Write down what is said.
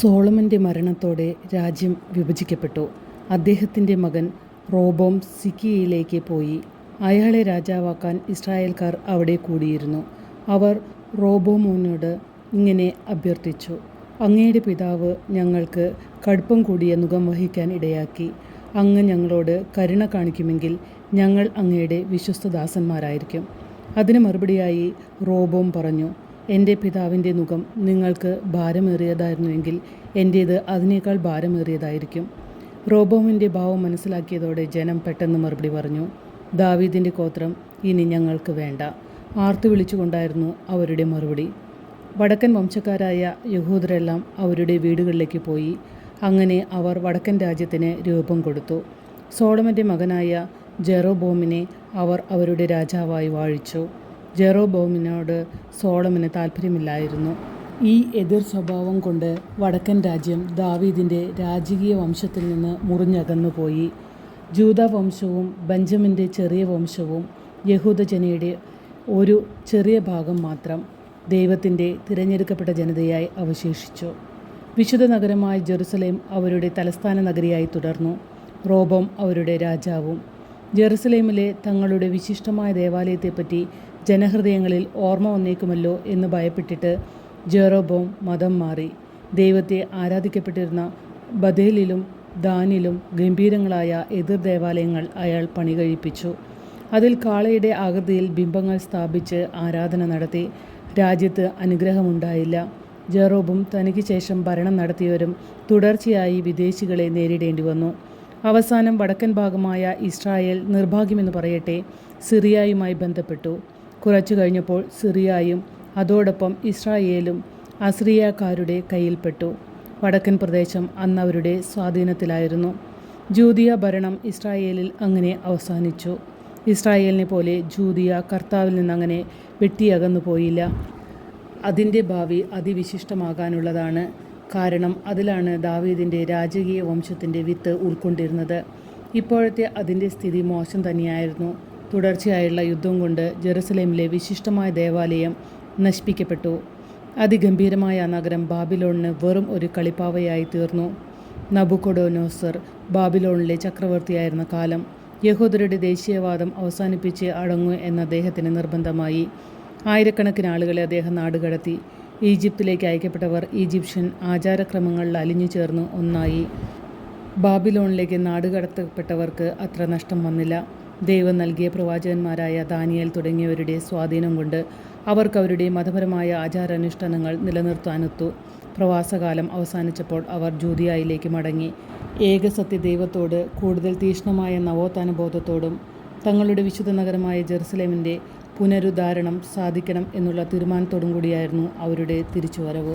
സോളമന്റെ മരണത്തോടെ രാജ്യം വിഭജിക്കപ്പെട്ടു. അദ്ദേഹത്തിന്റെ മകൻ റോബോം സിക്കിയയിലേക്ക് പോയി. അയാളെ രാജാവാക്കാൻ ഇസ്രായേൽക്കാർ അവിടെ കൂടിയിരുന്നു. അവർ റോബോമോനോട് ഇങ്ങനെ അഭ്യർത്ഥിച്ചു. അങ്ങയുടെ പിതാവ് ഞങ്ങൾക്ക് കടുപ്പം കൂടിയ മുഖം വഹിക്കാൻ ഇടയാക്കി. അങ്ങ് ഞങ്ങളോട് കരുണ കാണിക്കുമെങ്കിൽ ഞങ്ങൾ അങ്ങയുടെ വിശ്വസ്തദാസന്മാരായിരിക്കും. അതിന് മറുപടിയായി റോബോം പറഞ്ഞു, എന്റെ പിതാവിന്റെ മുഖം നിങ്ങൾക്ക് ഭാരമേറിയതായിരുന്നുവെങ്കിൽ എന്റേത് അതിനേക്കാൾ ഭാരമേറിയതായിരിക്കും. റോബോമിന്റെ ഭാവം മനസ്സിലാക്കിയതോടെ ജനം പെട്ടെന്ന് മറുപടി പറഞ്ഞു, ദാവീദിന്റെ ഗോത്രം ഇനി ഞങ്ങൾക്ക് വേണ്ട. ആർത്തു വിളിച്ചുകൊണ്ടായിരുന്നു അവരുടെ മറുപടി. വടക്കൻ വംശക്കാരായ യഹൂദരെല്ലാം അവരുടെ വീടുകളിലേക്ക് പോയി. അങ്ങനെ അവർ വടക്കൻ രാജ്യത്തിന് രൂപം കൊടുത്തു. സോളമന്റെ മകനായ ജെറോബോമിനെ അവർ അവരുടെ രാജാവായി വാഴിച്ചു. ജെറൊബോമിനോട് സോളമിന് താൽപര്യമില്ലായിരുന്നു. ഈ എതിർ സ്വഭാവം കൊണ്ട് വടക്കൻ രാജ്യം ദാവീദിന്റെ രാജകീയ വംശത്തിൽ നിന്ന് മുറിഞ്ഞകന്നുപോയി. ജൂദാവംശവും ബെഞ്ചമിന്റെ ചെറിയ വംശവും യഹൂദജനയുടെ ഒരു ചെറിയ ഭാഗം മാത്രം ദൈവത്തിന്റെ തിരഞ്ഞെടുക്കപ്പെട്ട ജനതയായി അവശേഷിച്ചു. വിശുദ്ധ നഗരമായ ജെറുസലേം അവരുടെ തലസ്ഥാന നഗരിയായി തുടർന്നു. റോബം അവരുടെ രാജാവും. ജെറുസലേമിലെ തങ്ങളുടെ വിശിഷ്ടമായ ദേവാലയത്തെപ്പറ്റി ജനഹൃദയങ്ങളിൽ ഓർമ്മ വന്നേക്കുമല്ലോ എന്ന് ഭയപ്പെട്ടിട്ട് ജെറോബോം മതം മാറി. ദൈവത്തെ ആരാധിക്കപ്പെട്ടിരുന്ന ബദേലിലും ദാനിലും ഗംഭീരങ്ങളായ എതിർ ദേവാലയങ്ങൾ അയാൾ പണികഴിപ്പിച്ചു. അതിൽ കാളയുടെ ആകൃതിയിൽ ബിംബങ്ങൾ സ്ഥാപിച്ച് ആരാധന നടത്തി. രാജ്യത്ത് അനുഗ്രഹമുണ്ടായില്ല. ജെറോബും തനിക്ക് ശേഷം ഭരണം നടത്തിയവരും തുടർച്ചയായി വിദേശികളെ നേരിടേണ്ടി വന്നു അവസാനം വടക്കൻ ഭാഗമായ ഇസ്രായേൽ നിർഭാഗ്യമെന്ന് പറയട്ടെ സിറിയയുമായി ബന്ധപ്പെട്ടു. കുറച്ചു കഴിഞ്ഞപ്പോൾ സിറിയയും അതോടൊപ്പം ഇസ്രായേലും അസ്രിയക്കാരുടെ കയ്യിൽപ്പെട്ടു. വടക്കൻ പ്രദേശം അന്നവരുടെ സ്വാധീനത്തിലായിരുന്നു. ജൂതിയ ഭരണം ഇസ്രായേലിൽ അങ്ങനെ അവസാനിച്ചു. ഇസ്രായേലിനെ പോലെ ജൂതിയ കർത്താവിൽ നിന്നങ്ങനെ വെട്ടിയകന്നു പോയില്ല അതിന്റെ ഭാവി അതിവിശിഷ്ടമാകാനുള്ളതാണ്. കാരണം അതിലാണ് ദാവീദിന്റെ രാജകീയ വംശത്തിന്റെ വിത്ത് ഉൾക്കൊണ്ടിരുന്നത്. ഇപ്പോഴത്തെ അതിന്റെ സ്ഥിതി മോശം തന്നെയായിരുന്നു. തുടർച്ചയായുള്ള യുദ്ധം കൊണ്ട് ജെറുസലേമിലെ വിശിഷ്ടമായ ദേവാലയം നശിപ്പിക്കപ്പെട്ടു. അതിഗംഭീരമായ നഗരം ബാബിലോണിന് വെറും ഒരു കളിപ്പാവയായി തീർന്നു നബുക്കൊഡോനോസർ ബാബിലോണിലെ ചക്രവർത്തിയായിരുന്ന കാലം യഹൂദരുടെ ദേശീയവാദം അവസാനിപ്പിച്ച് അടങ്ങൂ എന്ന അദ്ദേഹത്തിന് നിർബന്ധമായി. ആയിരക്കണക്കിന് ആളുകളെ അദ്ദേഹം നാടുകടത്തി. ഈജിപ്തിലേക്ക് അയക്കപ്പെട്ടവർ ഈജിപ്ഷ്യൻ ആചാരക്രമങ്ങളിൽ അലിഞ്ഞു ചേർന്ന് ഒന്നായി. ബാബിലോണിലേക്ക് നാടുകടത്തപ്പെട്ടവർക്ക് അത്ര നഷ്ടം വന്നില്ല. ദൈവം നൽകിയ പ്രവാചകന്മാരായ ദാനിയൽ തുടങ്ങിയവരുടെ സ്വാധീനം കൊണ്ട് അവർക്ക് അവരുടെ മതപരമായ ആചാരാനുഷ്ഠാനങ്ങൾ നിലനിർത്താനൊത്തു. പ്രവാസകാലം അവസാനിച്ചപ്പോൾ അവർ ജൂദയയിലേക്ക് മടങ്ങി. ഏകസത്യ ദൈവത്തോട് കൂടുതൽ തീക്ഷ്ണമായ നവോത്ഥാനബോധത്തോടും തങ്ങളുടെ വിശുദ്ധ നഗരമായ ജെറുസലേമിന്റെ പുനരുദ്ധാരണം സാധിക്കണം എന്നുള്ള തീരുമാനത്തോടും കൂടിയായിരുന്നു അവരുടെ തിരിച്ചുവരവ്.